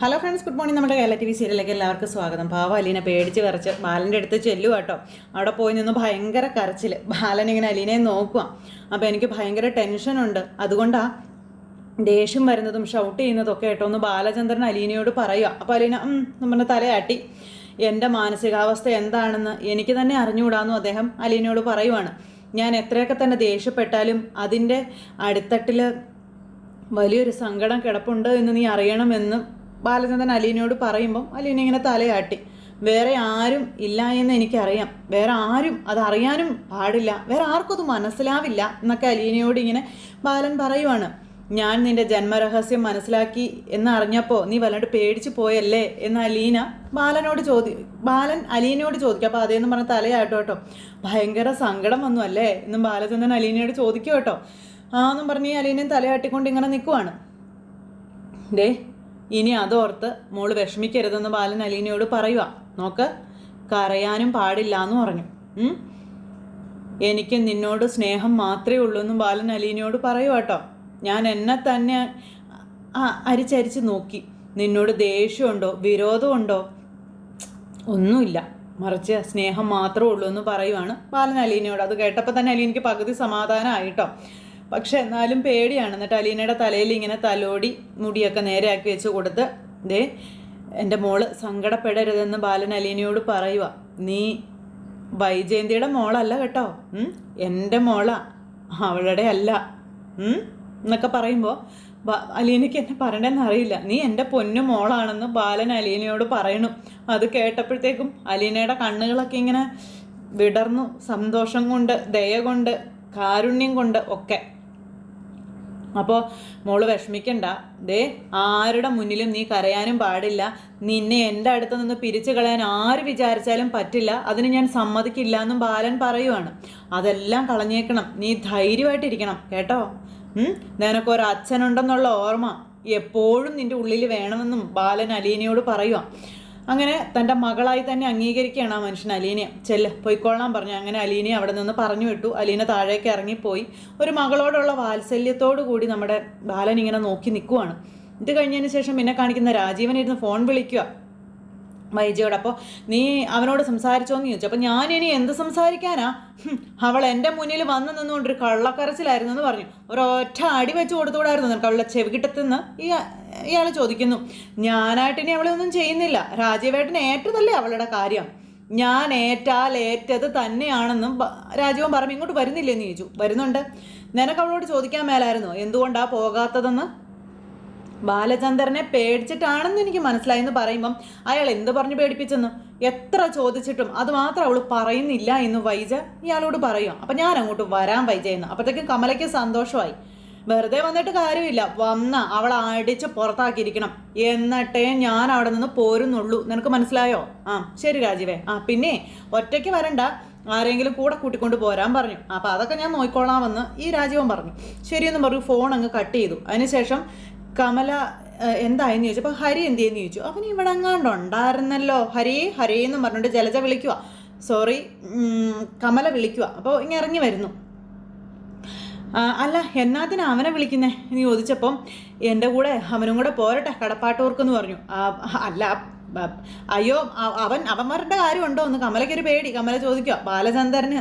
Hello friends good morning നമ്മുടെ Kerala T V സീരിയലിലേക്ക് എല്ലാവർക്കും സ്വാഗതം. പാവ അലീനെ പേടിച്ച് വിറച്ച് ബാലന്റെ അടുത്ത് ചെല്ലുക കേട്ടോ അവിടെ പോയി നിന്ന് ഭയങ്കര കരച്ചിൽ ബാലൻ ഇങ്ങനെ അലീനെ നോക്കുക അപ്പോൾ എനിക്ക് ഭയങ്കര ടെൻഷനുണ്ട് അതുകൊണ്ടാണ് ദേഷ്യം വരുന്നതും ഷൗട്ട് ചെയ്യുന്നതും ഒക്കെ കേട്ടോ ഒന്ന് ബാലചന്ദ്രൻ അലീനയോട് പറയുക അപ്പോൾ അലീന നമ്മുടെ തലയാട്ടി. എന്റെ മാനസികാവസ്ഥ എന്താണെന്ന് എനിക്ക് തന്നെ അറിഞ്ഞുകൂടാന്നും അദ്ദേഹം അലീനയോട് പറയുവാണ്. ഞാൻ എത്രയൊക്കെ തന്നെ ദേഷ്യപ്പെട്ടാലും അതിന്റെ അടിത്തട്ടിൽ വലിയൊരു സങ്കടം കിടപ്പുണ്ട് എന്ന് നീ അറിയണമെന്ന് ബാലചന്ദ്രൻ അലീനയോട് പറയുമ്പം അലീന ഇങ്ങനെ തലയാട്ടി. വേറെ ആരും ഇല്ല എന്ന് എനിക്കറിയാം. വേറെ ആരും അത് അറിയാനും പാടില്ല. വേറെ ആർക്കും അത് മനസ്സിലാവില്ല എന്നൊക്കെ അലീനയോട് ഇങ്ങനെ ബാലൻ പറയുവാണ്. ഞാൻ നിന്റെ ജന്മരഹസ്യം മനസ്സിലാക്കി എന്നറിഞ്ഞപ്പോൾ നീ വല്ലാണ്ട് പേടിച്ചു പോയല്ലേ? എന്ന് അലീന ബാലനോട് ചോദി ബാലൻ അലീനയോട് ചോദിക്കും. അപ്പോൾ അതേന്ന് പറഞ്ഞ തലയാട്ടോ കേട്ടോ. ഭയങ്കര സങ്കടം വന്നു അല്ലേ? എന്നും ബാലചന്ദ്രൻ അലീനയോട് ചോദിക്കും കേട്ടോ. ആ എന്നും പറഞ്ഞ് അലീനയും തലയാട്ടിക്കൊണ്ട് ഇങ്ങനെ നിൽക്കുവാണ് ദേ ഇനി അതോർത്ത് മോൾ വിഷമിക്കരുതെന്ന് ബാലൻ അലീനയോട് പറയുക നോക്ക് കരയാനും പാടില്ല എന്ന് പറഞ്ഞു എനിക്ക് നിന്നോട് സ്നേഹം മാത്രമേ ഉള്ളൂ എന്നും ബാലൻ അലീനയോട് പറയുക കേട്ടോ ഞാൻ എന്നെ തന്നെ അരിച്ചരിച്ച് നോക്കി. നിന്നോട് ദേഷ്യമുണ്ടോ? വിരോധമുണ്ടോ? ഒന്നുമില്ല. മറിച്ച് സ്നേഹം മാത്രമേ ഉള്ളൂ എന്ന് പറയുവാണ് ബാലൻ അലീനയോട്. അത് കേട്ടപ്പോൾ തന്നെ അലീനയ്ക്ക് പകുതി സമാധാനമായിട്ടോ പക്ഷെ എന്നാലും പേടിയാണ്. എന്നിട്ട് അലീനയുടെ തലയിൽ ഇങ്ങനെ തലോടി മുടിയൊക്കെ നേരെയാക്കി വെച്ച് കൊടുത്ത് ദേ എന്റെ മോൾ സങ്കടപ്പെടരുതെന്ന് ബാലൻ അലീനയോട് പറയുക നീ വൈജയന്തിയുടെ മോളല്ല കേട്ടോ? എന്റെ മോളാ. അവളുടെ അല്ല. എന്നൊക്കെ പറയുമ്പോൾ അലീനയ്ക്ക് എന്നെ പറയണമെന്ന് അറിയില്ല. നീ എന്റെ പൊന്നു മോളാണെന്ന് ബാലൻ അലീനയോട് പറയണു. അത് കേട്ടപ്പോഴത്തേക്കും അലീനയുടെ കണ്ണുകളൊക്കെ ഇങ്ങനെ വിടർന്നു. സന്തോഷം കൊണ്ട് ദയ കൊണ്ട് കാരുണ്യം കൊണ്ട് ഒക്കെ. അപ്പോൾ മോൾ വിഷമിക്കണ്ട. ദേ ആരുടെ മുന്നിലും നീ കരയാനും പാടില്ല. നിന്നെ എന്റെ അടുത്ത് നിന്ന് പിരിച്ചു കളയാൻ ആര് വിചാരിച്ചാലും പറ്റില്ല. അതിന് ഞാൻ സമ്മതിക്കില്ല എന്നും ബാലൻ പറയുവാണ്. അതെല്ലാം കളഞ്ഞേക്കണം. നീ ധൈര്യമായിട്ടിരിക്കണം കേട്ടോ? നിനക്ക് നിനക്കൊരു അച്ഛനുണ്ടെന്നുള്ള ഓർമ്മ എപ്പോഴും നിന്റെ ഉള്ളിൽ വേണമെന്നും ബാലൻ അലീനയോട് പറയുക അങ്ങനെ തന്റെ മകളായി തന്നെ അംഗീകരിക്കുകയാണ് ആ മനുഷ്യൻ അലീനയെ. ചെല്ല് പൊയ്ക്കൊള്ളാൻ പറഞ്ഞു അങ്ങനെ അലീനയെ അവിടെ നിന്ന് പറഞ്ഞു വിട്ടു. അലീന താഴേക്ക് ഇറങ്ങിപ്പോയി ഒരു മകളോടുള്ള വാത്സല്യത്തോടു കൂടി നമ്മുടെ ബാലൻ ഇങ്ങനെ നോക്കി നിൽക്കുവാണ്. ഇത് കഴിഞ്ഞതിന് ശേഷം പിന്നെ കാണിക്കുന്ന രാജീവൻ ഇരുന്ന് ഫോൺ വിളിക്കുക വൈജയോട്. അപ്പോൾ നീ അവനോട് സംസാരിച്ചോന്ന് ചോദിച്ചു. അപ്പോൾ ഞാൻ എന്ത് സംസാരിക്കാനാ? അവൾ എന്റെ മുന്നിൽ വന്നു നിന്നുകൊണ്ടൊരു കള്ളക്കരച്ചിലായിരുന്നു എന്ന് പറഞ്ഞു. ഒരൊറ്റ അടി വെച്ച് കൊടുത്തുകൂടായിരുന്നു നിനക്ക് അവളുടെ ചെവികിട്ടത്തുനിന്ന്? ഈ ഇയാൾ ചോദിക്കുന്നു ഞാനായിട്ട് ഇനി അവളെ ഒന്നും ചെയ്യുന്നില്ല. രാജീവേട്ടൻ ഏറ്റതല്ലേ അവളുടെ കാര്യം? ഞാൻ ഏറ്റാൽ ഏറ്റത് തന്നെയാണെന്നും രാജീവൻ പറഞ്ഞു ഇങ്ങോട്ട് വരുന്നില്ലെന്ന് ചോദിച്ചു വരുന്നുണ്ട്. നിനക്ക് അവളോട് ചോദിക്കാൻ മേലായിരുന്നോ? എന്തുകൊണ്ടാ പോകാത്തതെന്ന്? ബാലചന്ദ്രനെ പേടിച്ചിട്ടാണെന്ന് എനിക്ക് മനസ്സിലായി എന്ന് പറയുമ്പം അയാൾ എന്ത് പറഞ്ഞു പേടിപ്പിച്ചെന്ന്? എത്ര ചോദിച്ചിട്ടും അത് മാത്രം അവൾ പറയുന്നില്ല എന്ന് വൈജ ഇയാളോട് പറയും അപ്പം ഞാൻ അങ്ങോട്ട് വരാൻ വൈജ എന്ന് അപ്പോഴത്തേക്കും കമലയ്ക്ക് സന്തോഷമായി. വെറുതെ വന്നിട്ട് കാര്യമില്ല. വന്ന അവൾ അടിച്ച് പുറത്താക്കിയിരിക്കണം. എന്നിട്ടേ ഞാൻ അവിടെ നിന്ന് പോരുന്നുള്ളൂ. നിനക്ക് മനസ്സിലായോ? ആ ശരി രാജീവേ. ആ പിന്നെ ഒറ്റയ്ക്ക് വരണ്ട. ആരെങ്കിലും കൂടെ കൂട്ടിക്കൊണ്ട് പോരാൻ പറഞ്ഞു. അപ്പോൾ അതൊക്കെ ഞാൻ നോക്കിക്കോളാമെന്ന് ഈ രാജീവൻ പറഞ്ഞു. ശരിയെന്ന് പറഞ്ഞു. ഫോൺ അങ്ങ് കട്ട് ചെയ്തു. അതിനുശേഷം കമല എന്തായെന്ന് ചോദിച്ചു. അപ്പോൾ ഹരി എന്ത് ചെയ്യുന്നു ചോദിച്ചു. അവൻ ഇവിടെ എങ്ങാണ്ട് ഉണ്ടായിരുന്നല്ലോ. ഹരി ഹരി എന്ന് പറഞ്ഞിട്ട് ജലജ വിളിക്കുക സോറി കമല വിളിക്കുക അപ്പോൾ ഇങ്ങനെ ഇറങ്ങി വരുന്നു. അല്ല എന്നാത്തിനാ അവനെ വിളിക്കുന്നേ? എന്ന് ചോദിച്ചപ്പം എന്റെ കൂടെ അവനും കൂടെ പോരട്ടെ കടപ്പാട്ടൂർക്കെന്ന് പറഞ്ഞു. അല്ല അയ്യോ അവൻ അവന്മാരുടെ കാര്യമുണ്ടോ എന്ന് കമലയ്ക്കൊരു പേടി. കമല ചോദിക്കുക ബാലചന്ദ്രന്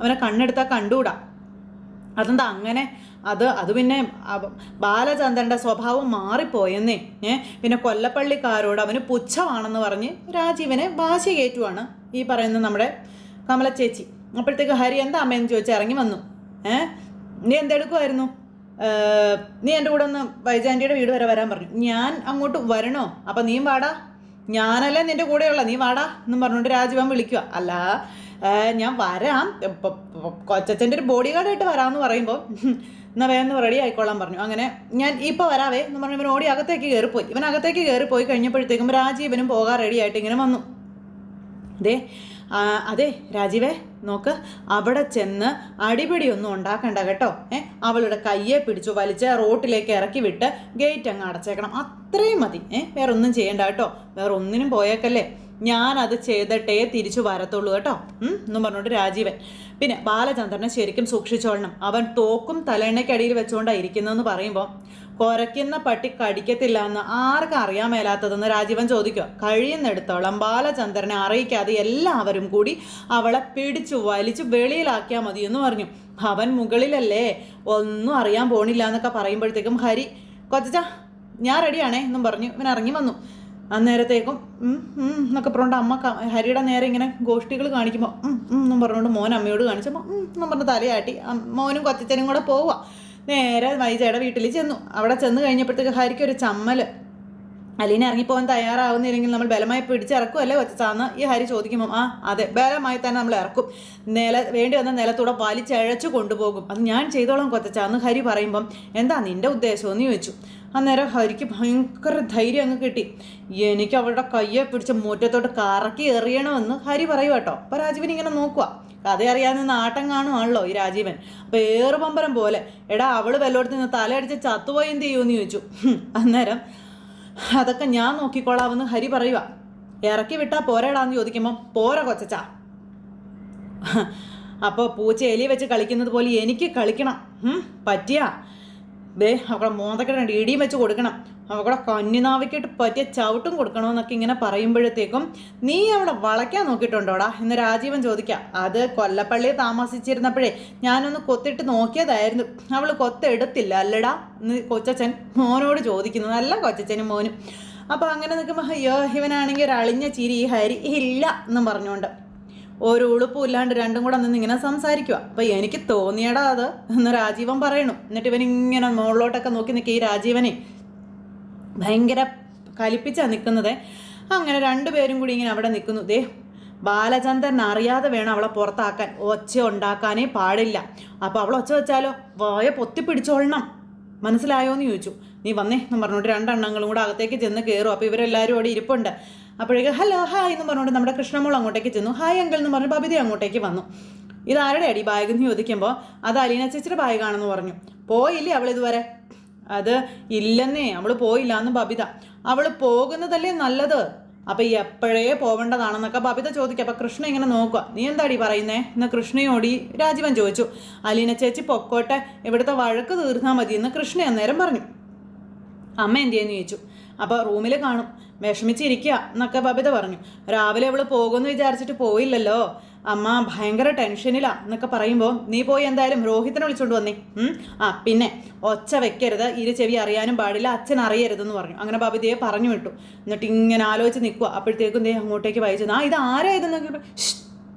അവനെ കണ്ണെടുത്താൽ കണ്ടുകൂടാ? അതെന്താ അങ്ങനെ? അത് അത് പിന്നെ ബാലചന്ദ്രന്റെ സ്വഭാവം മാറിപ്പോയെന്നേ. ഏ പിന്നെ കൊല്ലപ്പള്ളിക്കാരോട് അവന് പുച്ഛമാണെന്ന് പറഞ്ഞ് രാജീവനെ വാശി കയറ്റുവാണ് ഈ പറയുന്ന നമ്മുടെ കമല ചേച്ചി അപ്പോഴത്തേക്ക് ഹരി എന്താ അമ്മയെന്ന് ചോദിച്ചാൽ ഇറങ്ങി വന്നു. ഏ നീ എന്തെടുക്കുമായിരുന്നു നീ എന്റെ കൂടെ ഒന്ന് വൈജാന്റിയുടെ വീട് വരെ വരാൻ പറഞ്ഞു. ഞാൻ അങ്ങോട്ട് വരണോ? അപ്പം നീ വാടാ. ഞാനല്ലേ നിന്റെ കൂടെയുള്ള. നീ വാടാ എന്നും പറഞ്ഞുകൊണ്ട് രാജീവൻ വിളിക്കുക അല്ല ഞാൻ വരാം. കൊച്ചച്ഛന്റെ ഒരു ബോഡി ഗാർഡായിട്ട് വരാമെന്ന് പറയുമ്പോൾ എന്നാൽ വേഗം റെഡി ആയിക്കോളാൻ പറഞ്ഞു. അങ്ങനെ ഞാൻ ഇപ്പോൾ വരാവേ എന്ന് പറഞ്ഞു ഇവൻ ഓടി അകത്തേക്ക് കയറിപ്പോയി. ഇവൻ അകത്തേക്ക് കയറിപ്പോയി കഴിഞ്ഞപ്പോഴത്തേക്കും രാജീവനും പോകാൻ റെഡി ആയിട്ട് ഇങ്ങനെ വന്നു. ദേ അതെ രാജീവേ നോക്ക് അവിടെ ചെന്ന് അടിപിടിയൊന്നും ഉണ്ടാക്കണ്ട കേട്ടോ. ഏ അവളുടെ കയ്യെ പിടിച്ചു വലിച്ച് റോട്ടിലേക്ക് ഇറക്കി വിട്ട് ഗേറ്റ് അങ്ങ് അടച്ചേക്കണം. അത്രയും മതി. ഏ വേറെ ഒന്നും ചെയ്യണ്ട കേട്ടോ. വേറെ ഒന്നിനും പോയേക്കല്ലേ. ഞാനത് ചെയ്തിട്ടേ തിരിച്ചു വരത്തുള്ളൂ കേട്ടോ. എന്നും പറഞ്ഞുകൊണ്ട് രാജീവൻ. പിന്നെ ബാലചന്ദ്രനെ ശരിക്കും സൂക്ഷിച്ചോളണം. അവൻ തോക്കും തലയണയ്ക്കടിയിൽ വെച്ചുകൊണ്ടാണ് ഇരിക്കുന്നതെന്ന് പറയുമ്പോൾ കുരയ്ക്കുന്ന പട്ടി കടിക്കത്തില്ല എന്ന് ആർക്കും അറിയാൻ മേലാത്തതെന്ന് രാജീവൻ ചോദിക്കുക. കഴിയുന്നിടത്തോളം ബാലചന്ദ്രനെ അറിയിക്കാതെ എല്ലാവരും കൂടി അവളെ പിടിച്ചു വലിച്ചു വെളിയിലാക്കിയാൽ എന്ന് പറഞ്ഞു. അവൻ മുകളിലല്ലേ? ഒന്നും അറിയാൻ പോണില്ല എന്നൊക്കെ പറയുമ്പോഴത്തേക്കും ഹരി കൊച്ചച്ച ഞാൻ റെഡിയാണേ എന്നും പറഞ്ഞു. ഇവൻ ഇറങ്ങി വന്നു. അന്നേരത്തേക്കും എന്നൊക്കെ പറഞ്ഞുകൊണ്ട് അമ്മ ഹരിയുടെ നേരെ ഇങ്ങനെ ഗോഷ്ടികൾ കാണിക്കുമ്പോൾ എന്നും പറഞ്ഞുകൊണ്ട് മോൻ അമ്മയോട് കാണിച്ചപ്പോൾ എന്നും പറഞ്ഞ് തലയാട്ടി. മോനും കൊച്ചച്ചനും കൂടെ പോവുക നേരെ വൈജയുടെ വീട്ടിൽ ചെന്നു. അവിടെ ചെന്ന് കഴിഞ്ഞപ്പോഴത്തേക്ക് ഹരിക്ക് ഒരു ചമ്മൽ അലീന ഇറങ്ങിപ്പോകാൻ തയ്യാറാവുന്നില്ലെങ്കിൽ നമ്മൾ ബലമായി പിടിച്ചിറക്കുമല്ലേ കൊച്ചാന്ന് ഈ ഹരി ചോദിക്കുമ്പോൾ ആ അതെ ബലമായി തന്നെ നമ്മൾ ഇറക്കും. നില വേണ്ടി വന്ന നിലത്തൂടെ വലിച്ചഴച്ചു കൊണ്ടുപോകും. അത് ഞാൻ ചെയ്തോളാം കൊച്ചാന്ന് ഹരി പറയുമ്പം എന്താ നിന്റെ ഉദ്ദേശം എന്ന് ചോദിച്ചു. അന്നേരം ഹരിക്ക് ഭയങ്കര ധൈര്യം അങ്ങ് കിട്ടി. എനിക്ക് അവളുടെ കയ്യെ പിടിച്ച് മുറ്റത്തോട്ട് കറക്കി എറിയണമെന്ന് ഹരി പറയും കേട്ടോ. അപ്പോൾ രാജീവൻ ഇങ്ങനെ നോക്കുക കഥ അറിയാവുന്ന നാട്ടം കാണുവാണല്ലോ ഈ രാജീവൻ. അപ്പോൾ ഏറുപമ്പരം പോലെ എടാ അവൾ വല്ലോടത്ത് നിന്ന് തലയടിച്ച് ചത്തുപോയി എന്ത് ചെയ്യുമെന്ന് ചോദിച്ചു. അന്നേരം അതൊക്കെ ഞാൻ നോക്കിക്കോളാമെന്ന് ഹരി പറയുക ഇറക്കി വിട്ടാ പോരാടാന്ന് ചോദിക്കുമ്പം പോരാ കൊച്ചച്ചാ. അപ്പോൾ പൂച്ച എലി വെച്ച് കളിക്കുന്നത് പോലെ എനിക്ക് കളിക്കണം. പറ്റിയാ. ദേ അവളെ മോന്തക്കെട്ട് ഇടിയും വെച്ച് കൊടുക്കണം. അവളെ കന്നിനാവിക്കിട്ട് പറ്റിയ ചവിട്ടും കൊടുക്കണമെന്നൊക്കെ ഇങ്ങനെ പറയുമ്പോഴത്തേക്കും നീ അവിടെ വളയ്ക്കാൻ നോക്കിയിട്ടുണ്ടോടാ എന്ന് രാജീവൻ ചോദിക്കാം അത് കൊല്ലപ്പള്ളിയിൽ താമസിച്ചിരുന്നപ്പോഴേ ഞാനൊന്ന് കൊത്തിട്ട് നോക്കിയതായിരുന്നു. അവൾ കൊത്തെടുത്തില്ല അല്ലടാ എന്ന് കൊച്ചച്ഛൻ മോനോട് ചോദിക്കുന്നു. നല്ല കൊച്ചച്ഛനും മോനും. അപ്പോൾ അങ്ങനെ നിൽക്കുമ്പോൾ അയ്യോ ഇവനാണെങ്കിൽ ഒരു അളിഞ്ഞ ചിരി ഹരി ഇല്ല എന്നും പറഞ്ഞുകൊണ്ട് ഒരു ഉളുപ്പും ഇല്ലാണ്ട് രണ്ടും കൂടെ നിന്ന് ഇങ്ങനെ സംസാരിക്കുക അപ്പം എനിക്ക് തോന്നിയടാ അത് എന്ന് രാജീവൻ പറയണു. എന്നിട്ട് ഇവൻ ഇങ്ങനെ മുകളിലോട്ടൊക്കെ നോക്കി നിൽക്കുക ഈ രാജീവനെ. ഭയങ്കര കലിപ്പിച്ചാണ് നിൽക്കുന്നത്. അങ്ങനെ രണ്ടുപേരും കൂടി ഇങ്ങനെ അവിടെ നിൽക്കുന്നു. ദേ ബാലചന്ദ്രൻ അറിയാതെ വേണം അവളെ പുറത്താക്കാൻ. ഒച്ച ഉണ്ടാക്കാനേ പാടില്ല. അപ്പോൾ അവൾ ഒച്ച വെച്ചാലോ? വായ പൊത്തിപ്പിടിച്ചോളണം. മനസ്സിലായോ എന്ന് ചോദിച്ചു. നീ വന്നേ എന്ന് പറഞ്ഞുകൊണ്ട് രണ്ടെണ്ണങ്ങളും കൂടെ അകത്തേക്ക് ചെന്ന് കയറും. അപ്പോൾ ഇവരെല്ലാവരും അവിടെ ഇരിപ്പുണ്ട്. അപ്പോഴേക്ക് ഹലോ ഹായ് എന്ന് പറഞ്ഞുകൊണ്ട് നമ്മുടെ കൃഷ്ണമോൾ അങ്ങോട്ടേക്ക് ചെന്നു. ഹായ് അങ്കിൾ എന്ന് പറഞ്ഞ് ബബിത അങ്ങോട്ടേക്ക് വന്നു. ഇതാരുടെ അടി? ബാഗ് എന്ന് ചോദിക്കുമ്പോൾ അത് അലീന ചേച്ചിയുടെ ബാഗാണെന്ന് പറഞ്ഞു. പോയില്ലേ അവൾ ഇതുവരെ? അത് ഇല്ലെന്നേ അവൾ പോയില്ല എന്ന് ബബിത. അവൾ പോകുന്നതല്ലേ നല്ലത്? അപ്പം എപ്പോഴേ പോവേണ്ടതാണെന്നൊക്കെ ബബിത ചോദിക്കുക അപ്പം കൃഷ്ണ ഇങ്ങനെ നോക്കുക നീ എന്താടി പറയുന്നേ? എന്ന് കൃഷ്ണയോടി രാജീവൻ ചോദിച്ചു. അലീന ചേച്ചി പൊക്കോട്ടെ ഇവിടുത്തെ വഴക്ക് തീർന്നാൽ മതി എന്ന് കൃഷ്ണ അന്നേരം പറഞ്ഞു. അമ്മ എന്തിയെന്ന് ചോദിച്ചു. അപ്പോൾ റൂമിൽ കാണും. വിഷമിച്ചിരിക്കുക എന്നൊക്കെ ബബിത പറഞ്ഞു. രാവിലെ അവൾ പോകുമെന്ന് വിചാരിച്ചിട്ട് പോയില്ലല്ലോ. അമ്മ ഭയങ്കര ടെൻഷനിലാ എന്നൊക്കെ പറയുമ്പോൾ നീ പോയി എന്തായാലും രോഹിത്തിനെ വിളിച്ചുകൊണ്ട് വന്നേ. ആ പിന്നെ ഒച്ച വെക്കരുത്. ഇരു ചെവി അറിയാനും പാടില്ല. അച്ഛൻ അറിയരുതെന്ന് പറഞ്ഞു. അങ്ങനെ ബബിതയെ പറഞ്ഞു വിട്ടു. എന്നിട്ട് ഇങ്ങനെ ആലോചിച്ച് നിൽക്കുക അപ്പോഴത്തേക്കും ദേ അങ്ങോട്ടേക്ക് വായിച്ചു ആ ഇത് ആരാ ഇതെന്നൊക്കെ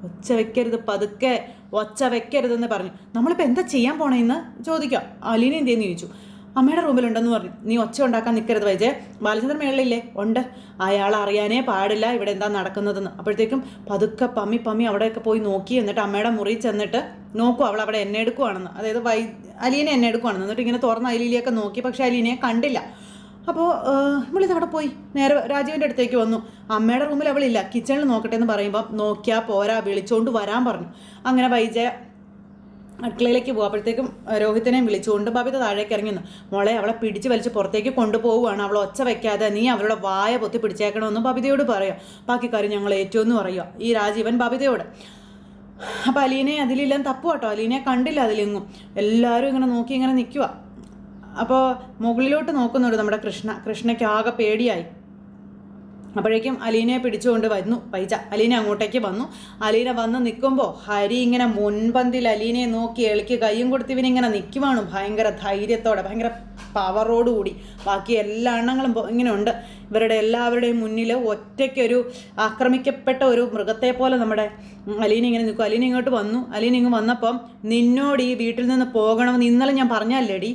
ഒച്ച വെക്കരുത് പതുക്കെ. ഒച്ച വെക്കരുതെന്ന് പറഞ്ഞു. നമ്മളിപ്പോൾ എന്താ ചെയ്യാൻ പോണേന്ന് ചോദിക്കാം. അലീന എന്തെന്ന് ചോദിച്ചു. അമ്മയുടെ റൂമിലുണ്ടെന്ന് പറഞ്ഞു. നീ ഒച്ച ഉണ്ടാക്കാൻ നിൽക്കരുത് വൈജേ. ബാലചന്ദ്രൻ മേളിലില്ലേ? ഉണ്ട്. അയാൾ അറിയാനേ പാടില്ല ഇവിടെ എന്താ നടക്കുന്നതെന്ന്. അപ്പോഴത്തേക്കും പതുക്കെ പമ്മി പമ്മി അവിടെയൊക്കെ പോയി നോക്കി എന്നിട്ട് അമ്മയുടെ മുറി ചെന്നിട്ട് നോക്കൂ അവൾ അവിടെ എന്നെ എടുക്കുവാണെന്ന്. അതായത് വൈ അലീനെ എന്നെ എടുക്കുവാണെന്ന്. എന്നിട്ട് ഇങ്ങനെ തുറന്ന അലീലിയൊക്കെ നോക്കി. പക്ഷേ അലീനെ കണ്ടില്ല. അപ്പോൾ നമ്മളിത് അവിടെ പോയി. നേരെ രാജീവിന്റെ അടുത്തേക്ക് വന്നു. അമ്മയുടെ റൂമിൽ അവളില്ല. കിച്ചണിൽ നോക്കട്ടെ എന്ന് പറയുമ്പോൾ നോക്കിയാൽ പോരാ വിളിച്ചുകൊണ്ട് വരാൻ പറഞ്ഞു. അങ്ങനെ വൈജയ അടുക്കളയിലേക്ക് പോകും അപ്പോഴത്തേക്കും രോഹിത്തിനെ വിളിച്ചുകൊണ്ട് ബബിത താഴേക്ക് ഇറങ്ങുന്നു മോളെ അവളെ പിടിച്ച് വലിച്ച് പുറത്തേക്ക് കൊണ്ടുപോവുകയാണ്. അവളെ ഒച്ച വയ്ക്കാതെ നീ അവളുടെ വായ പൊത്തി പിടിച്ചേക്കണമെന്ന് ബബിതയോട് പറയാം. ബാക്കി കാര്യം ഞങ്ങൾ ഏറ്റവും പറയുക. ഈ രാജീവൻ ബബിതയോട്. അപ്പം അലീനെ അതിലെല്ലാം തപ്പു കേട്ടോ അലീനെ കണ്ടില്ല അതിലെങ്ങും. എല്ലാവരും ഇങ്ങനെ നോക്കി ഇങ്ങനെ നിൽക്കുക അപ്പോൾ മുകളിലോട്ട് നോക്കുന്നുണ്ട് നമ്മുടെ കൃഷ്ണ. കൃഷ്ണയ്ക്ക് ആകെ പേടിയായി. അപ്പോഴേക്കും അലീനയെ പിടിച്ചുകൊണ്ട് വന്നു പൈജ അലീന അങ്ങോട്ടേക്ക് വന്നു. അലീന വന്ന് നിൽക്കുമ്പോൾ ഹരി ഇങ്ങനെ മുൻപന്തിൽ അലീനയെ നോക്കി എളിക്ക് കൈയും കൊടുത്ത് ഇവനിങ്ങനെ നിൽക്കുവാണ് ഭയങ്കര ധൈര്യത്തോടെ ഭയങ്കര പവറോടുകൂടി. ബാക്കി എല്ലാ എണ്ണങ്ങളും ഇങ്ങനെ ഉണ്ട് ഇവരുടെ എല്ലാവരുടെയും മുന്നിൽ ഒറ്റയ്ക്കൊരു ആക്രമിക്കപ്പെട്ട ഒരു മൃഗത്തെ പോലെ നമ്മുടെ അലീന ഇങ്ങനെ നിൽക്കും. അലീന ഇങ്ങോട്ട് വന്നു. അലീന ഇങ്ങ് വന്നപ്പം നിന്നോട് ഈ വീട്ടിൽ നിന്ന് പോകണമെന്ന് ഇന്നലെ ഞാൻ പറഞ്ഞല്ലേടി?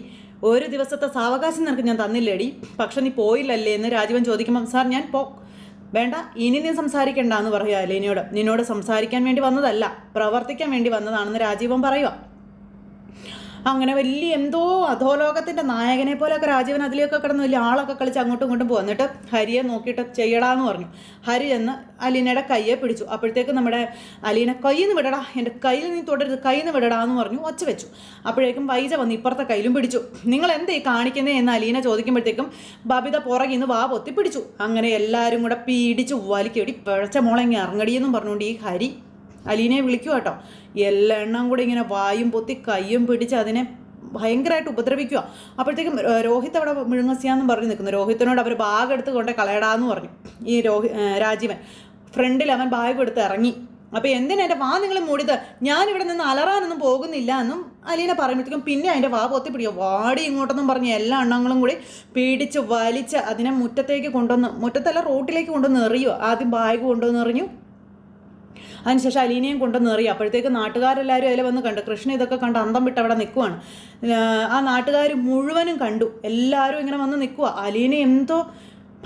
ഒരു ദിവസത്തെ സാവകാശം നിനക്ക് ഞാൻ തന്നില്ലേടി? പക്ഷെ നീ പോയില്ലല്ലേ എന്ന് രാജീവൻ ചോദിക്കുമ്പം സാർ ഞാൻ പോ വേണ്ട ഇനി നീ സംസാരിക്കണ്ട എന്ന് പറയുക അലീനയോട്. നിന്നോട് സംസാരിക്കാൻ വേണ്ടി വന്നതല്ല പ്രവർത്തിക്കാൻ വേണ്ടി വന്നതാണെന്ന് രാജീവൻ പറയുക. അങ്ങനെ വലിയ എന്തോ അധോലോകത്തിന്റെ നായകനെ പോലെയൊക്കെ രാജീവൻ അതിലേക്ക് കിടന്ന് വലിയ ആളൊക്കെ കളിച്ച് അങ്ങോട്ടും ഇങ്ങോട്ടും പോകും എന്നിട്ട് ഹരിയെ നോക്കിയിട്ട് ചെയ്യടാന്ന് പറഞ്ഞു. ഹരി എന്ന് അലീനയുടെ കയ്യെ പിടിച്ചു. അപ്പോഴത്തേക്ക് നമ്മുടെ അലീന കയ്യിൽ നിന്ന് വിടടാ എന്റെ കയ്യിൽ നീ തുടരുത് കയ്യിൽ നിന്ന് വിടടാ എന്ന് പറഞ്ഞു ഒച്ച വെച്ചു. അപ്പോഴേക്കും വൈജ വന്ന് ഇപ്പുറത്തെ കയ്യിലും പിടിച്ചു. നിങ്ങൾ എന്തേ കാണിക്കുന്നത് എന്ന് അലീന ചോദിക്കുമ്പോഴത്തേക്കും ബബിത പുറകിൽ നിന്ന് വാ പൊത്തി പിടിച്ചു. അങ്ങനെ എല്ലാവരും കൂടെ പീടിച്ചു വലിക്കടി പിഴച്ച മോളെങ്ങി ഇറങ്ങടിയെന്നും പറഞ്ഞുകൊണ്ട് ഈ ഹരി അലീനയെ വിളിക്കുക കേട്ടോ. എല്ലാ എണ്ണം കൂടി ഇങ്ങനെ വായും പൊത്തി കയ്യും പിടിച്ച് അതിനെ ഭയങ്കരമായിട്ട് ഉപദ്രവിക്കുക അപ്പോഴത്തേക്കും രോഹിത് അവിടെ മുഴുങ്ങസിയാന്നും പറഞ്ഞ് നിൽക്കുന്നു. രോഹിത്തിനോട് അവർ ബാഗ് എടുത്ത് കൊണ്ട് കളയടാന്ന് പറഞ്ഞു. ഈ രോഹി രാജീവൻ. ഫ്രണ്ടിൽ അവൻ ബാഗ് എടുത്ത് ഇറങ്ങി. അപ്പോൾ എന്തിനാ എന്റെ വാ നിങ്ങൾ മൂടിയത്? ഞാനിവിടെ നിന്ന് അലറാനൊന്നും പോകുന്നില്ല എന്നും അലീന പറയുമ്പോഴത്തേക്കും പിന്നെ അതിന്റെ വാ പൊത്തി പിടിയോ വാടി ഇങ്ങോട്ടെന്നും പറഞ്ഞ് എല്ലാ എണ്ണങ്ങളും കൂടി പിടിച്ച് വലിച്ച് അതിനെ മുറ്റത്തേക്ക് കൊണ്ടുവന്ന് മുറ്റത്തല്ല റോട്ടിലേക്ക് കൊണ്ടുവന്ന് എറിയുക ആദ്യം ബാഗ് കൊണ്ടുവന്ന് എറിഞ്ഞു. അതിനുശേഷം അലീനയും കൊണ്ടു എറിയും അപ്പോഴത്തേക്ക് നാട്ടുകാരെല്ലാവരും അതിൽ വന്ന് കണ്ടു. കൃഷ്ണ ഇതൊക്കെ കണ്ട് അന്തം വിട്ട് അവിടെ നിൽക്കുവാണ് ആ നാട്ടുകാർ മുഴുവനും കണ്ടു. എല്ലാവരും ഇങ്ങനെ വന്ന് നിൽക്കുക അലീന എന്തോ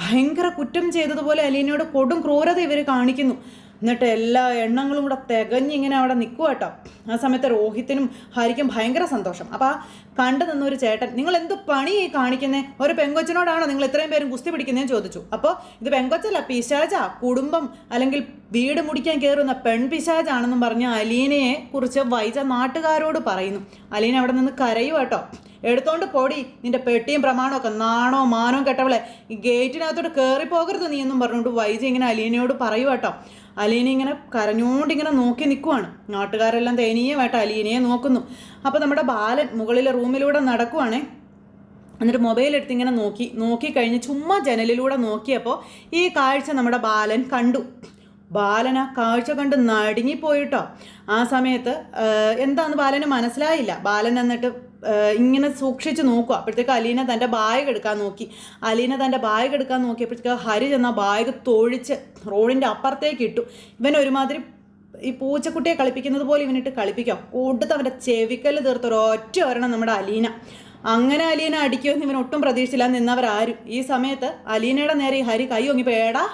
ഭയങ്കര കുറ്റം ചെയ്തതുപോലെ അലീനയോട് കൊടും ക്രൂരത ഇവർ കാണിക്കുന്നു. എന്നിട്ട് എല്ലാ എണ്ണങ്ങളും കൂടെ തികഞ്ഞിങ്ങനെ അവിടെ നിൽക്കുക കേട്ടോ. ആ സമയത്ത് രോഹിത്തിനും ഹരിക്കും ഭയങ്കര സന്തോഷം. അപ്പോൾ ആ കണ്ടു നിന്നൊരു ചേട്ടൻ നിങ്ങൾ എന്ത് പണി ഈ കാണിക്കുന്നേ? ഒരു പെങ്കൊച്ചിനോടാണോ നിങ്ങൾ ഇത്രയും പേരും കുസ്തി പിടിക്കുന്നതെന്ന് ചോദിച്ചു. അപ്പോൾ ഇത് പെങ്കൊച്ചല്ല പിശാജ കുടുംബം അല്ലെങ്കിൽ വീട് മുടിക്കാൻ കയറുന്ന പെൺപിശാചാണെന്നും പറഞ്ഞ് അലീനയെ കുറിച്ച് വൈജ നാട്ടുകാരോട് പറയുന്നു. അലീന അവിടെ നിന്ന് കരയു കേട്ടോ. എടുത്തോണ്ട് പോടി നിന്റെ പെട്ടിയും പ്രമാണമൊക്കെ നാണോ മാനോ കെട്ടവളെ. ഗേറ്റിനകത്തോട്ട് കയറി പോകരുത് നീ എന്നും പറഞ്ഞുകൊണ്ട് വൈജ ഇങ്ങനെ അലീനയോട് പറയൂ കേട്ടോ. അലീന ഇങ്ങനെ കരഞ്ഞോണ്ടിങ്ങനെ നോക്കി നിൽക്കുവാണ് നാട്ടുകാരെല്ലാം ദയനീയമായിട്ട് അലീനയെ നോക്കുന്നു. അപ്പോൾ നമ്മുടെ ബാലൻ മുകളിലെ റൂമിലൂടെ നടക്കുവാണേ. എന്നിട്ട് മൊബൈൽ എടുത്ത് ഇങ്ങനെ നോക്കി നോക്കിക്കഴിഞ്ഞ് ചുമ്മാ ജനലിലൂടെ നോക്കിയപ്പോൾ ഈ കാഴ്ച നമ്മുടെ ബാലൻ കണ്ടു. ബാലൻ ആ കാഴ്ച കണ്ട് നടുങ്ങിപ്പോയിട്ടോ. ആ സമയത്ത് എന്താണെന്ന് ബാലന് മനസ്സിലായില്ല. ബാലൻ എന്നിട്ട് ഇങ്ങനെ സൂക്ഷിച്ച് നോക്കുക. അപ്പോഴത്തേക്ക് അലീന തന്റെ ബാഗ് എടുക്കാൻ നോക്കി. അലീന തന്റെ ബാഗ് എടുക്കാൻ നോക്കിയപ്പോഴത്തേക്ക് ഹരി ചെന്ന ബാഗ് തൊഴിച്ച് റോഡിന്റെ അപ്പുറത്തേക്ക് ഇട്ടു. ഇവൻ ഒരുമാതിരി ഈ പൂച്ചക്കുട്ടിയെ കളിപ്പിക്കുന്നത് പോലെ ഇവനിട്ട് കളിപ്പിക്കാം കൊടുത്ത് അവന്റെ ചെവിക്കല്ല് തീർത്തൊരു ഒരൊറ്റ ഒരെണ്ണം നമ്മുടെ അലീന. അങ്ങനെ അലീന അടിക്കുമെന്ന് ഇവൻ ഒട്ടും പ്രതീക്ഷിച്ചില്ല. നിന്നവരാരും. ഈ സമയത്ത് അലീനയുടെ നേരെ ഈ ഹരി കൈ ഒങ്ങിപ്പോ ഏടാ?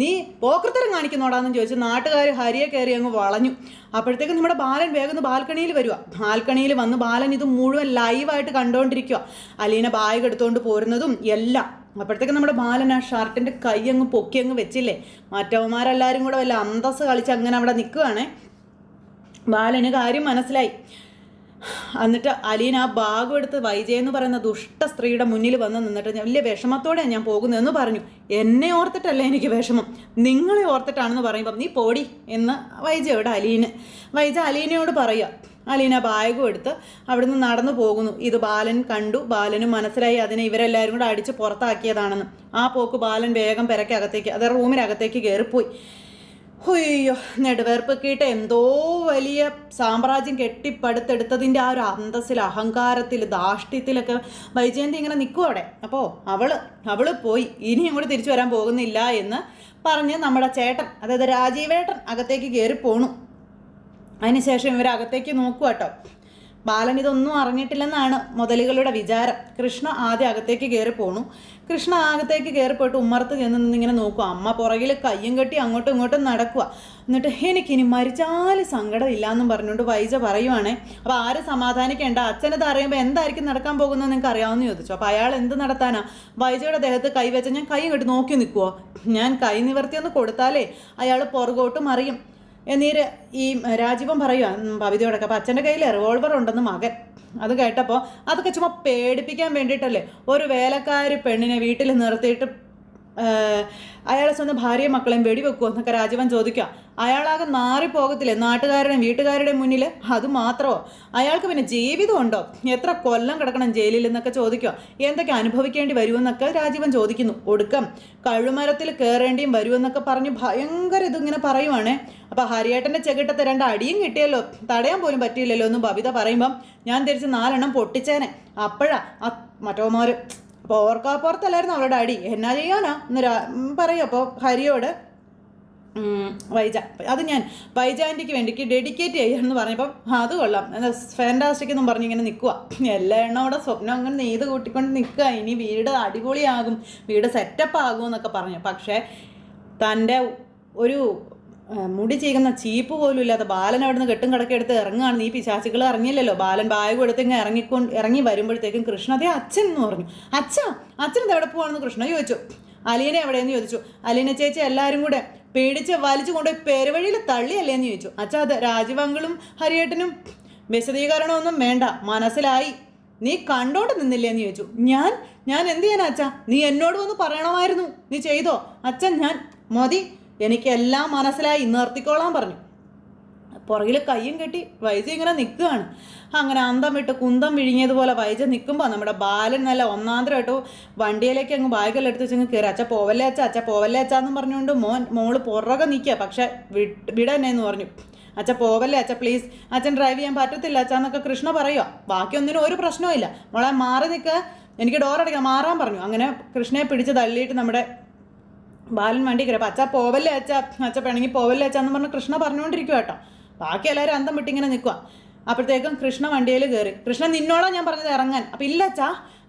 നീ പോക്കൃത്തരം കാണിക്കുന്നോടാന്ന് ചോദിച്ചു നാട്ടുകാർ ഹരിയെ കയറി അങ്ങ് വളഞ്ഞു. അപ്പോഴത്തേക്കും നമ്മുടെ ബാലൻ വേഗം ബാൽക്കണിയിൽ വരിക ബാൽക്കണിയിൽ വന്ന് ബാലൻ ഇത് മുഴുവൻ ലൈവായിട്ട് കണ്ടുകൊണ്ടിരിക്കുക അലീന ബാഗ് എടുത്തുകൊണ്ട് പോരുന്നതും എല്ലാം. അപ്പോഴത്തേക്കും നമ്മുടെ ബാലൻ ആ ഷർട്ടിന്റെ കൈ അങ്ങ് പൊക്കി അങ്ങ് വെച്ചില്ലേ? മറ്റവന്മാരെല്ലാവരും കൂടെ വല്ല അന്തസ് കളിച്ച് അങ്ങനെ അവിടെ നിൽക്കുകയാണേ ബാലന് കാര്യം മനസ്സിലായി. എന്നിട്ട് അലീൻ ആ ബാഗും എടുത്ത് വൈജയ എന്ന് പറയുന്ന ദുഷ്ട സ്ത്രീയുടെ മുന്നിൽ വന്ന് നിന്നിട്ട് വലിയ വിഷമത്തോടെ ഞാൻ പോകുന്നതെന്ന് പറഞ്ഞു. എന്നെ ഓർത്തിട്ടല്ല എനിക്ക് വിഷമം? നിങ്ങളെ ഓർത്തിട്ടാണെന്ന് പറയുമ്പം നീ പോടി എന്ന് വൈജയോട് അലീന് വൈജ അലീനയോട് പറയുക. അലീന ബാഗും എടുത്ത് അവിടുന്ന് നടന്നു പോകുന്നു. ഇത് ബാലൻ കണ്ടു. ബാലനും മനസ്സിലായി അതിനെ ഇവരെല്ലാവരും കൂടെ അടിച്ച് പുറത്താക്കിയതാണെന്ന്. ആ പോക്ക് ബാലൻ വേഗം പെരക്കകത്തേക്ക് അതായത് റൂമിനകത്തേക്ക് കയറിപ്പോയി. ഹൊയ്യോ നെടുവേർപ്പൊക്കെയിട്ട് എന്തോ വലിയ സാമ്രാജ്യം കെട്ടിപ്പടുത്തെടുത്തതിന്റെ ആ ഒരു അന്തസ്സിൽ അഹങ്കാരത്തിൽ ധാഷ്ട്യത്തിലൊക്കെ വൈജയന്തി ഇങ്ങനെ നിൽക്കും അവിടെ. അപ്പോൾ അവൾ അവൾ പോയി. ഇനി ഇങ്ങോട്ട് തിരിച്ചു വരാൻ പോകുന്നില്ല എന്ന് പറഞ്ഞ് നമ്മുടെ ചേട്ടൻ അതായത് രാജീവേട്ടൻ അകത്തേക്ക് കയറി പോണു. അതിനുശേഷം ഇവരകത്തേക്ക് നോക്കുക കേട്ടോ ബാലൻ ഇതൊന്നും അറിഞ്ഞിട്ടില്ലെന്നാണ് മുതലുകളുടെ വിചാരം. കൃഷ്ണ ആദ്യം അകത്തേക്ക് കയറി പോണു. കൃഷ്ണ അകത്തേക്ക് കയറി പോയിട്ട് ഉമ്മറത്ത് ചെന്ന് നിന്നിങ്ങനെ നോക്കുക അമ്മ പുറകിൽ കയ്യും കെട്ടി അങ്ങോട്ടും ഇങ്ങോട്ടും നടക്കുക എന്നിട്ട് എനിക്കിനി മരിച്ചാൽ സങ്കടമില്ല ഇല്ലാന്നും പറഞ്ഞുകൊണ്ട് വൈജ പറയുവാണേ അപ്പോൾ ആര് സമാധാനിക്കേണ്ട? അച്ഛനത് അറിയുമ്പോൾ എന്തായിരിക്കും നടക്കാൻ പോകുന്നത് നിങ്ങൾക്ക് അറിയാമെന്ന് ചോദിച്ചു. അപ്പോൾ അയാൾ എന്ത് നടത്താനാ? വൈജയുടെ ദേഹത്ത് കൈവച്ച ഞാൻ കൈ കെട്ടി നോക്കി നിൽക്കുവോ ഞാൻ കൈ നിവർത്തി ഒന്ന് കൊടുത്താലേ അയാൾ പുറകോട്ട് മറിയും. എന്നീര് ഈ രാജീവൻ പറയുക ഭവിതയോടൊക്കെ അപ്പം അച്ഛന്റെ കയ്യിൽ റിവോൾവർ ഉണ്ടെന്ന് മകൻ. അത് കേട്ടപ്പോൾ അതൊക്കെ ചുമ്മാ പേടിപ്പിക്കാൻ വേണ്ടിയിട്ടല്ലേ ഒരു വേലക്കാരി പെണ്ണിനെ വീട്ടിൽ നിർത്തിയിട്ട് അയാളെ സ്വന്തം ഭാര്യയും മക്കളെയും വെടിവെക്കുമോ എന്നൊക്കെ രാജീവൻ ചോദിക്കുക. അയാളാകെ നാറിപ്പോകത്തില്ലേ നാട്ടുകാരുടെയും വീട്ടുകാരുടെയും മുന്നിൽ അത് മാത്രമോ അയാൾക്ക് പിന്നെ ജീവിതം ഉണ്ടോ? എത്ര കൊല്ലം കിടക്കണം ജയിലിൽ എന്നൊക്കെ ചോദിക്കുക. എന്തൊക്കെ അനുഭവിക്കേണ്ടി വരുമെന്നൊക്കെ രാജീവൻ ചോദിക്കുന്നു. ഒടുക്കം കഴുമരത്തിൽ കയറേണ്ടിയും വരുമെന്നൊക്കെ പറഞ്ഞ് ഭയങ്കര ഇതിങ്ങനെ പറയുവാണേ. അപ്പോൾ ഹരിയേട്ടന്റെ ചെകിട്ടത്തെ രണ്ട് അടിയും കിട്ടിയല്ലോ. തടയാൻ പോലും പറ്റിയില്ലല്ലോ എന്ന് ബബിത പറയുമ്പം ഞാൻ തിരിച്ച് നാലെണ്ണം പൊട്ടിച്ചേനെ. അപ്പോഴാ? മറ്റോമാർ അപ്പോൾ ഓർക്കാപ്പുറത്തല്ലായിരുന്നു അവളുടെ അടി എന്നാ ചെയ്യാനാ? എന്ന് പറയും. അപ്പോൾ ഹരിയോട് വൈജ അത് ഞാൻ വൈജാന്റിക്ക് വേണ്ടി ഡെഡിക്കേറ്റ് ചെയ്യാമെന്ന് പറഞ്ഞപ്പം അത് കൊള്ളാം. ഫാന്റാസ്റ്റിക് എന്നും പറഞ്ഞ് ഇങ്ങനെ നിൽക്കുക എല്ലാ എണ്ണം അവിടെ സ്വപ്നം അങ്ങനെ നെയ്ത് കൂട്ടിക്കൊണ്ട് നിൽക്കുക ഇനി വീട് അടിപൊളിയാകും വീട് സെറ്റപ്പ് ആകും എന്നൊക്കെ പറഞ്ഞു. പക്ഷേ തന്റെ ഒരു മുടി ചെയ്യുന്ന ചീപ്പ് പോലും ഇല്ലാത്ത ബാലൻ അവിടുന്ന് കെട്ടും കടക്കെടുത്ത് ഇറങ്ങുകയാണ്. നീ പിശാചികൾ ഇറങ്ങിയില്ലല്ലോ ബാലൻ ബാഗ് ഇങ്ങനെ ഇറങ്ങിക്കൊണ്ട് ഇറങ്ങി വരുമ്പോഴത്തേക്കും കൃഷ്ണ അതേ അച്ഛൻ എന്ന് പറഞ്ഞു. അച്ഛ അച്ഛൻ ഇത് എവിടെ പോവാണെന്ന് കൃഷ്ണ ചോദിച്ചു. അലീന എവിടെയെന്ന് ചോദിച്ചു. അലീന ചേച്ചി എല്ലാവരും കൂടെ പേടിച്ച് വലിച്ചു കൊണ്ടുപോയി പെരുവഴിയിൽ തള്ളിയല്ലേ എന്ന് ചോദിച്ചു. അച്ഛാ അത് രാജീവങ്കളും ഹരിയേട്ടനും വിശദീകരണമൊന്നും വേണ്ട. മനസ്സിലായി. നീ കണ്ടോണ്ട് നിന്നില്ലേ എന്ന് ചോദിച്ചു. ഞാൻ ഞാൻ എന്ത് ചെയ്യാനാ അച്ഛാ? നീ എന്നോട് വന്ന് പറയണമായിരുന്നു. നീ ചെയ്തോ? അച്ഛൻ ഞാൻ മതി. എനിക്കെല്ലാം മനസ്സിലായി. നിർത്തിക്കോളാൻ പറഞ്ഞു. പുറകിൽ കയ്യും കെട്ടി വൈജ ഇങ്ങനെ നിൽക്കുകയാണ്. അങ്ങനെ അന്തം വിട്ട് കുന്തം വിഴുങ്ങിയതുപോലെ വൈജ നിൽക്കുമ്പോൾ നമ്മുടെ ബാലൻ നല്ല ഒന്നാന്തരമായിട്ട് വണ്ടിയിലേക്ക് അങ്ങ് ബാഗെല്ലാം എടുത്ത് വെച്ചങ്ങ് കയറി. അച്ഛ പോവല്ലേ അച്ഛ അച്ഛ പോവല്ലേ അച്ഛാന്നും പറഞ്ഞുകൊണ്ട് മോൻ മോൾ പുറകെ നിൽക്കുക. പക്ഷേ വിടന്നെ എന്ന് പറഞ്ഞു. അച്ഛ പോവല്ലേ അച്ഛ പ്ലീസ്. അച്ഛൻ ഡ്രൈവ് ചെയ്യാൻ പറ്റത്തില്ല അച്ഛ എന്നൊക്കെ കൃഷ്ണ പറയുക ബാക്കിയൊന്നിനും ഒരു പ്രശ്നവും ഇല്ല. മോളെ മാറി നിൽക്കുക എനിക്ക് അടയ്ക്കാം മാറാൻ പറഞ്ഞു. അങ്ങനെ കൃഷ്ണയെ പിടിച്ച് തള്ളിയിട്ട് നമ്മുടെ ബാലൻ വണ്ടി അപ്പം അച്ഛാ പോവല്ലേ അച്ഛാ? അച്ഛ പിണങ്ങി പോവല്ലേ അച്ഛാ എന്ന് പറഞ്ഞ് കൃഷ്ണ പറഞ്ഞുകൊണ്ടിരിക്കുക കേട്ടോ. ബാക്കി എല്ലാവരും അന്തം വിട്ടിങ്ങനെ നിൽക്കുക അപ്പോഴത്തേക്കും കൃഷ്ണ വണ്ടിയിൽ കയറി കൃഷ്ണ നിന്നോളാ ഞാൻ പറഞ്ഞത് ഇറങ്ങാൻ. അപ്പം ഇല്ല അച്ഛാ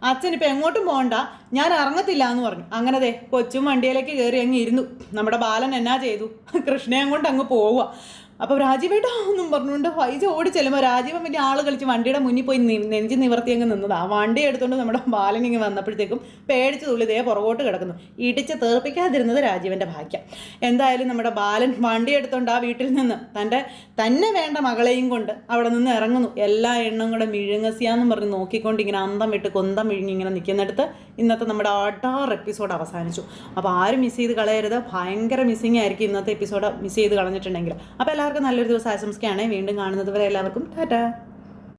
അച്ഛൻ ഇപ്പം എങ്ങോട്ടും പോകണ്ട ഞാൻ ഇറങ്ങത്തില്ല എന്ന് പറഞ്ഞു. അങ്ങനെ ദേ കൊച്ചും വണ്ടിയിലേക്ക് കയറി അങ്ങ് ഇരുന്നു. നമ്മുടെ ബാലൻ എന്നാ ചെയ്തു? കൃഷ്ണയും കൊണ്ട് അങ്ങ് പോവുക അപ്പോൾ രാജീവേട്ടാ എന്നും പറഞ്ഞുകൊണ്ട് വൈജ ഓടി ചെല്ലുമ്പോൾ രാജീവൻ വലിയ ആൾ കളിച്ച് വണ്ടിയുടെ മുന്നിൽ പോയി നെഞ്ചി നിവർത്തി അങ്ങ് നിന്നതാ. വണ്ടി എടുത്തുകൊണ്ട് നമ്മുടെ ബാലൻ ഇങ്ങ് വന്നപ്പോഴത്തേക്കും പേടിച്ച് തുള്ളി ദേ പുറകോട്ട് കിടക്കുന്നു. ഇടിച്ച് തെറിപ്പിക്കാതിരുന്നത് രാജീവന്റെ ഭാഗ്യം. എന്തായാലും നമ്മുടെ ബാലൻ വണ്ടി എടുത്തുകൊണ്ട് ആ വീട്ടിൽ നിന്ന് തന്റെ തന്നെ വേണ്ട മകളെയും കൊണ്ട് അവിടെ നിന്ന് ഇറങ്ങുന്നു. എല്ലാ എണ്ണം കൂടെ മിഴുങ്ങസിയാന്നും പറഞ്ഞ് നോക്കിക്കൊണ്ട് ഇങ്ങനെ അന്തം വിട്ട് കൊന്തം വിഴുങ്ങി ഇങ്ങനെ നിൽക്കുന്നിടത്ത് ഇന്നത്തെ നമ്മുടെ ആട്ടാർ എപ്പിസോഡ് അവസാനിച്ചു. അപ്പോൾ ആരും മിസ് ചെയ്ത് കളയരുത്. ഭയങ്കര മിസ്സിങ് ആയിരിക്കും ഇന്നത്തെ എപ്പിസോഡ് മിസ് ചെയ്ത് കളഞ്ഞിട്ടുണ്ടെങ്കിൽ. അപ്പോൾ എല്ലാവർക്കും നല്ലൊരു ദിവസം ആശംസിക്കുകയാണെങ്കിൽ വീണ്ടും കാണുന്നത് വരെ എല്ലാവർക്കും ടാറ്റാ.